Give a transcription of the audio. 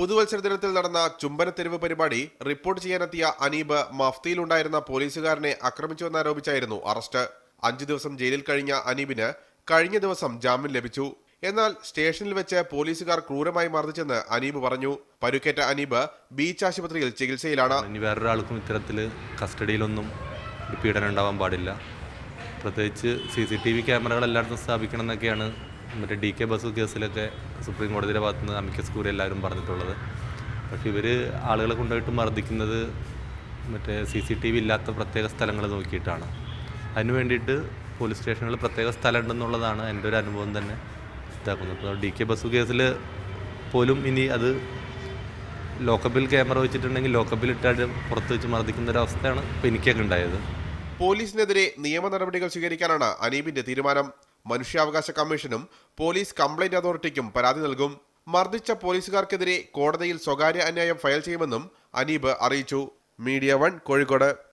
പുതുവത്സര ദിനത്തിൽ നടന്ന ചുംബനത്തെരുവ് പരിപാടി റിപ്പോർട്ട് ചെയ്യാനെത്തിയ അനീബ് മഫ്തിയിലുണ്ടായിരുന്ന പോലീസുകാരനെ ആക്രമിച്ചുവെന്നാരോപിച്ചായിരുന്നു അറസ്റ്റ്. അഞ്ചു ദിവസം ജയിലിൽ കഴിഞ്ഞ അനീബിന് കഴിഞ്ഞ ദിവസം ജാമ്യം ലഭിച്ചു. എന്നാൽ സ്റ്റേഷനിൽ വെച്ച് പോലീസുകാർ ക്രൂരമായി മർദ്ദിച്ചെന്ന് അനീബ് പറഞ്ഞു. പരുക്കേറ്റ അനീബ് ബീച്ച് ആശുപത്രിയിൽ ചികിത്സയിലാണ്. ഇനി വേറൊരാൾക്കും ഇത്തരത്തിൽ കസ്റ്റഡിയിലൊന്നും പീഡനം ഉണ്ടാവാൻ പാടില്ല. പ്രത്യേകിച്ച് സി സി ടി വി ക്യാമറകൾ എല്ലായിടത്തും സ്ഥാപിക്കണം എന്നൊക്കെയാണ് മറ്റേ ഡി കെ ബസു കേസിലൊക്കെ സുപ്രീം കോടതിയുടെ ഭാഗത്ത് നിന്ന് അമിക്കസ് കൂറി എല്ലാവരും പറഞ്ഞിട്ടുള്ളത്. പക്ഷേ ഇവർ ആളുകളെ കൊണ്ടുപോയിട്ട് മർദ്ദിക്കുന്നത് മറ്റേ സി സി ടി വി ഇല്ലാത്ത പ്രത്യേക സ്ഥലങ്ങൾ നോക്കിയിട്ടാണ്. അതിന് വേണ്ടിയിട്ട് പോലീസ് സ്റ്റേഷനുകളിൽ പ്രത്യേക സ്ഥലം ഉണ്ടെന്നുള്ളതാണ് എന്റെ ഒരു അനുഭവം തന്നെ ഇതാക്കുന്നത്. ഇപ്പോൾ ഡി കെ ബസു കേസിൽ പോലും ഇനി അത് ലോക്കപ്പിൽ ക്യാമറ വെച്ചിട്ടുണ്ടെങ്കിൽ ലോക്കപ്പിൽ ഇട്ടാൽ പുറത്ത് വെച്ച് മർദ്ദിക്കുന്ന ഒരു അവസ്ഥയാണ് ഇപ്പോൾ എനിക്കൊക്കെ ഉണ്ടായത്. പോലീസിനെതിരെ നിയമ നടപടികൾ സ്വീകരിക്കാനാണ് അനീബിന്റെ തീരുമാനം. മനുഷ്യാവകാശ കമ്മീഷനും പോലീസ് കംപ്ലൈന്റ് അതോറിറ്റിക്കും പരാതി നൽകും. മർദ്ദിച്ച പോലീസുകാർക്കെതിരെ കോടതിയിൽ സ്വകാര്യ അന്യായം ഫയൽ ചെയ്യുമെന്നും അനീബ് അറിയിച്ചു. Media one Kozhikode.